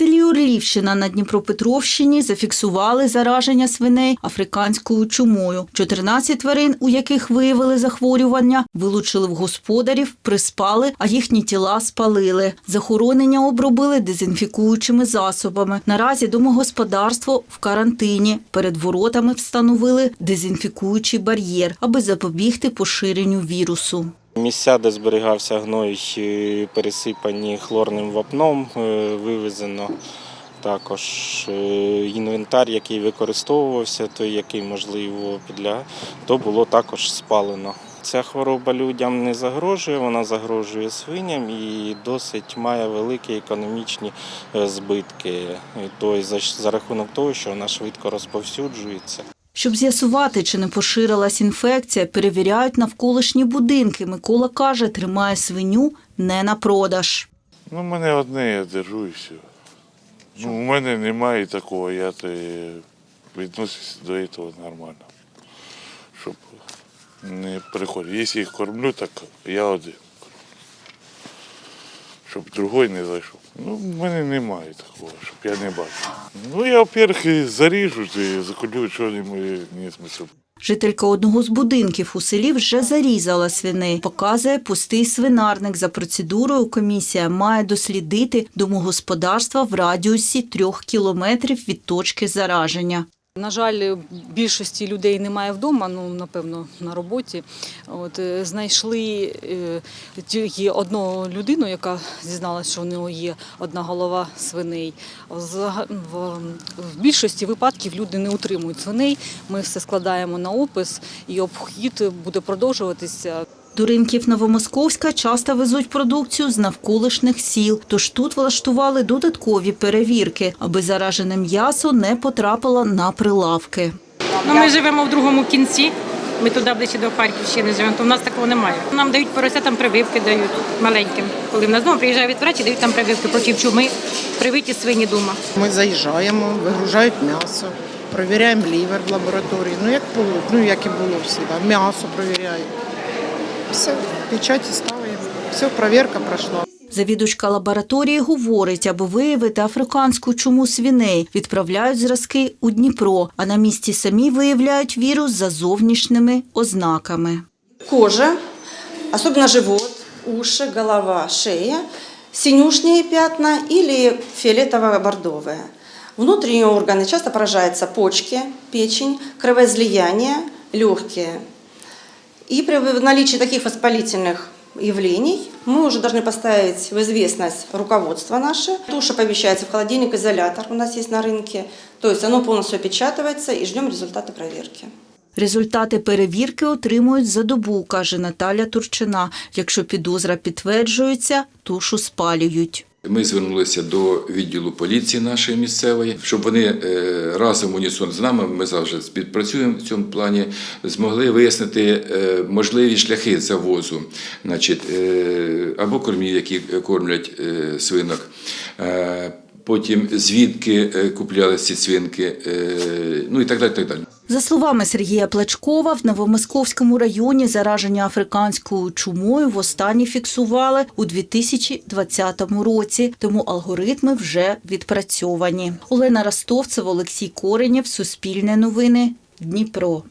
селі Орлівщина на Дніпропетровщині зафіксували зараження свиней африканською чумою. 14 тварин, у яких виявили захворювання, вилучили в господарів, приспали, а їхні тіла спалили. Захоронення обробили дезінфікуючими засобами. Наразі домогосподарство в карантині. Перед воротами встановили дезінфікуючий бар'єр, аби запобігти поширенню вірусу. Місця, де зберігався гной, е, пересипані хлорним вапном, е, вивезено. Також е, інвентар, який використовувався, той, який можливо підлягає, то було також спалено. Ця хвороба людям не загрожує, вона загрожує свиням і досить має великі економічні збитки. І то за, за рахунок того, що вона швидко розповсюджується. Щоб з'ясувати, чи не поширилась інфекція, перевіряють навколишні будинки. Микола каже, тримає свиню не на продаж. Ну, мене одне, я держу і все. Ну, у мене немає такого, я то відносився до цього нормально. Щоб не приходить. Якщо їх кормлю, так я один. Щоб другий не зайшов. Ну, в мене немає такого, щоб я не бачив. Ну, я, во-первых, заріжу, і заколю, що не смисл. Жителька одного з будинків у селі вже зарізала свиней. Показує пустий свинарник. За процедурою комісія має дослідити домогосподарства в радіусі трьох кілометрів від точки зараження. На жаль, більшості людей немає вдома, ну напевно на роботі. От е, знайшли е, тільки одну людину, яка зізналася, що у нього є одна голова свиней. В, в більшості випадків люди не утримують свиней. Ми все складаємо на опис, і обхід буде продовжуватися. До ринків Новомосковська часто везуть продукцію з навколишніх сіл, тож тут влаштували додаткові перевірки, аби заражене м'ясо не потрапило на прилавки. Ну, ми живемо в другому кінці. Ми туди ближче до Харківщини живемо, то в нас такого немає. Нам дають порося, там прививки дають маленьким. Коли в нас знову приїжджають врачі, дають там прививки проти чуми, привиті свині дома. Ми заїжджаємо, вигружають м'ясо, перевіряємо лівер в лабораторії. Ну як було, ну як і було завжди. М'ясо перевіряємо. Все, печаті ставимо. Все, перевірка пройшла. Завідувачка лабораторії говорить, аби виявити африканську чуму свиней, відправляють зразки у Дніпро, а на місці самі виявляють вірус за зовнішніми ознаками. кожа, особенно живот, уши, голова, шея, синюшные пятна или фиолетово-бордовые. Внутренние органы часто поражаются почки, печень, кровоизлияние, легкие. И при наличии таких воспалительных явлений мы уже должны поставить в известность руководство наше. Туша помещается в холодильник-изолятор, у нас есть на рынке. То есть оно полностью опечатывается и ждем результаты проверки. Результати перевірки отримують за добу, каже Наталя Турчина. Якщо підозра підтверджується, тушу спалюють. Ми звернулися до відділу поліції нашої місцевої, щоб вони е, разом унісон з нами, ми завжди співпрацюємо в цьому плані, змогли вияснити е, можливі шляхи завозу, значить, е, або кормів, які кормлять свинок. Потім звідки е, купляли ці свинки, ну і так далі. Так далі. За словами Сергія Плачкова, в Новомосковському районі зараження африканською чумою востаннє фіксували у 2020 році, тому алгоритми вже відпрацьовані. Олена Ростовцева, Олексій Коренєв, Суспільне новини, Дніпро.